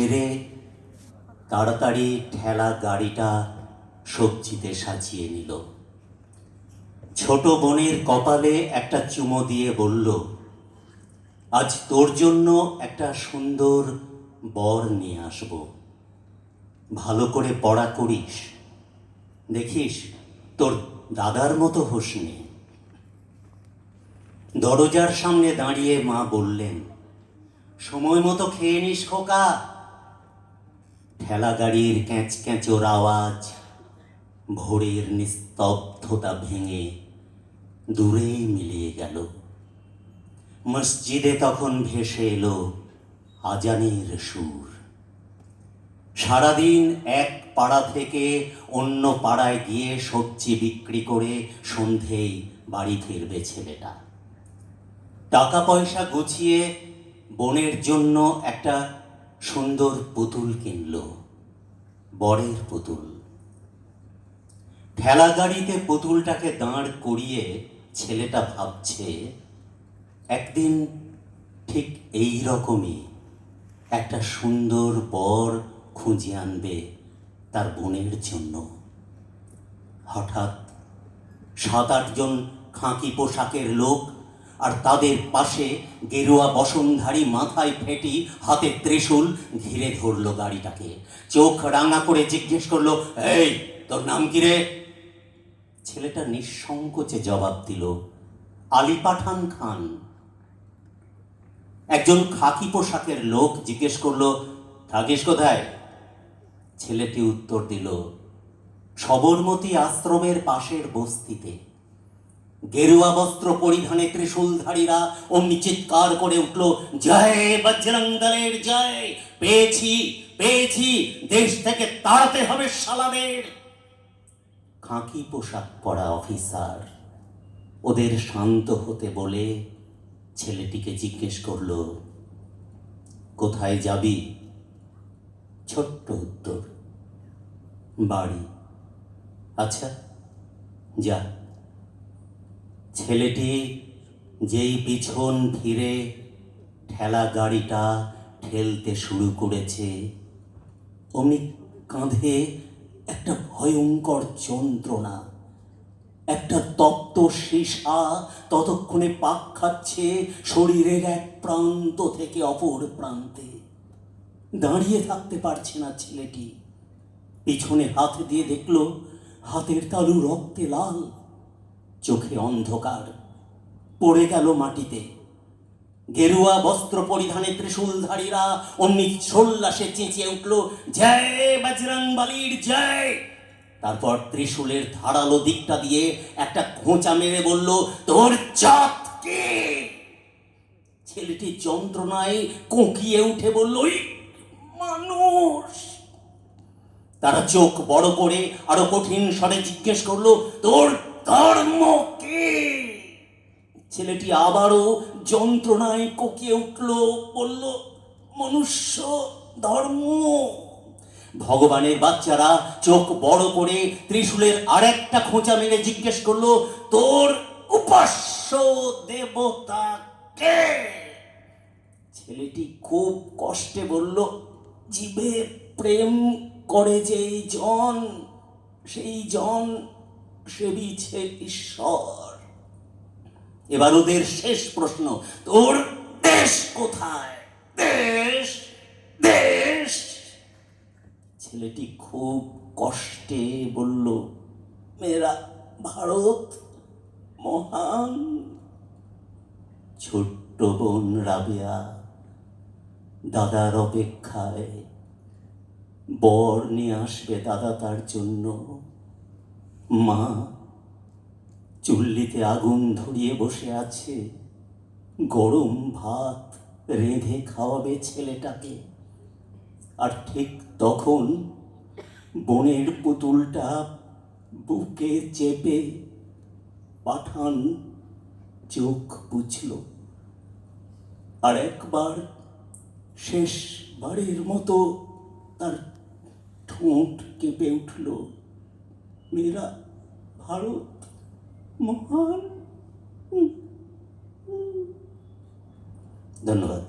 সেরে তাড়াতাড়ি ঠেলা গাড়িটা সবজিতে সাজিয়ে নিল। ছোট বোনের কপালে একটা চুমো দিয়ে বলল, আজ তোর জন্য একটা সুন্দর বর নিয়ে আসব। ভালো করে পড়া করিস। দেখিস, তোর দাদার মতো হোস নে। দরজার সামনে দাঁড়িয়ে মা বললেন, সময় মতো খেয়ে নিস খোকা। ঠেলা গাড়ির ক্যাঁচ ক্যাঁচোর আওয়াজ ভোরের নিস্তব্ধতা ভেঙে দূরে মিলিয়ে গেল। মসজিদে তখন ভেসে এলো আজানের সুর। সারাদিন এক পাড়া থেকে অন্য পাড়ায় গিয়ে সবজি বিক্রি করে সন্ধেই বাড়ি ফিরবে ছেলেটা। টাকা পয়সা গুছিয়ে বোনের জন্য একটা সুন্দর পুতুল কিনল, বরের পুতুল। ঠেলা গাড়িতে পুতুলটাকে দাঁড় করিয়ে ছেলেটা ভাবছে, একদিন ঠিক এই রকমই একটা সুন্দর বর খুঁজে আনবে তার বোনের জন্য। হঠাৎ সাত আটজন খাঁকি পোশাকের লোক আর তাদের পাশে গেরুয়া বসনধারী মাথায় ফেটি হাতে ত্রিশূল ঘিরে ধরলো গাড়িটাকে। চোখ রাঙা করে জিজ্ঞেস করল, এই, তোর নাম কি রে? ছেলেটা নিঃসংকোচে জবাব দিল আলী পাঠান খান। একজন খাকি পোশাকের লোক জিজ্ঞেস করল, থাকিস কোথায়? ছেলেটি উত্তর দিল, সবরমতী আশ্রমের পাশের বস্তিতে। গেরুয়া বস্ত্র পরিধানে ত্রিশূলধারীরা অমনি চিৎকার করে উঠল, জয় বজরং দলের জয়, পেয়েছি পেয়েছি, দেশ থেকে তাড়াতে হবে শালাদের। খাঁকি পোশাক পরা অফিসার, ওদের শান্ত হতে বলে ছেলেটিকে জিজ্ঞেস করল, কোথায় যাবি? ছোট্ট উত্তর, বাড়ি। আচ্ছা যা। ছেলেটি যেই পিছন ফিরে ঠেলা গাড়িটা ঠেলতে শুরু করেছে। অমনি কাঁধে একটা ভয়ঙ্কর যন্ত্রণা, একটা তপ্ত সীসা ততক্ষণে পাক খাচ্ছে শরীরের এক প্রান্ত থেকে অপর প্রান্তে। দাঁড়িয়ে থাকতে পারছে না ছেলেটি। পিছনে হাত দিয়ে দেখল, হাতের তালু রক্তে লাল চোখে অন্ধকার। পড়ে গেল মাটিতে। গেরুয়া বস্ত্র পরিধানে ত্রিশূলধারীরা অমনি সোল্লাসে চেঁচিয়ে উঠল, জয় বজরং বলির জয়! তারপর ত্রিশূলের ধারালো দিকটা দিয়ে একটা খোঁচা মেরে বলল, তোর জাত কে? ছেলেটি যন্ত্রণায় কোঁকিয়ে উঠে বলল মানুষ! তারা চোখ বড় করে আরও কঠিন স্বরে জিজ্ঞেস করল, তোর ধর্ম কি? ছেলেটি আবারও যন্ত্রণায় কোকিয়ে উঠল, বলল, মনুষ্য ধর্ম। ভগবানের বাচ্চারা চোখ বড় করে ত্রিশূলের আরেকটা খোঁচা মেরে জিজ্ঞেস করল, তোর উপাস্য দেবতা কে? ছেলেটি খুব কষ্টে বলল জীবে প্রেম করে যেই জন, সেই জন সেবিছে ঈশ্বর। এবার ওদের শেষ প্রশ্ন, তোর দেশ কোথায়? দেশ দেশ। ছেলেটি খুব কষ্টে বলল মেরা ভারত মহান। ছোট্ট বোন রাবিয়া দাদার অপেক্ষায় বর নিয়ে আসবে দাদা তার জন্য। মা, চুল্লিতে আগুন ধরিয়ে বসে আছে। গরম ভাত রেঁধে খাওয়াবে ছেলেটাকে। আর ঠিক তখন বনের পুতুলটা বুকে চেপে পাঠান চোখ বুঝল। আর একবার শেষবারের মতো তার ঠোঁট কেঁপে উঠল। মেরা ভারত মহান ধন্যবাদ